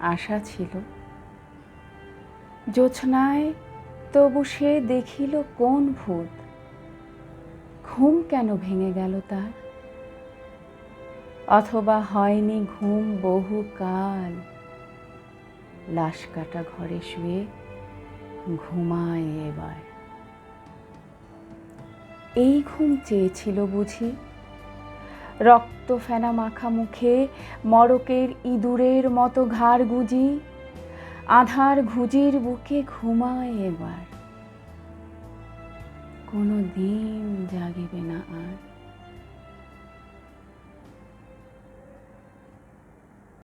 আশা ছিল। জোছনায় তবু সে দেখিল কোন ভূত? ঘুম কেন ভেঙে গেল তার? অথবা হয়নি ঘুম বহুকাল লাশ কাটা ঘরে শুয়ে ঘুমায় এবার। এই ঘুম চেয়েছিল বুঝি রক্ত ফেনা মাখা মুখে মরকের ইঁদুরের মতো ঘাড় গুজি, আধার ঘুজির বুকে ঘুমায় এবার। কোনো দিন জাগিবে না আর।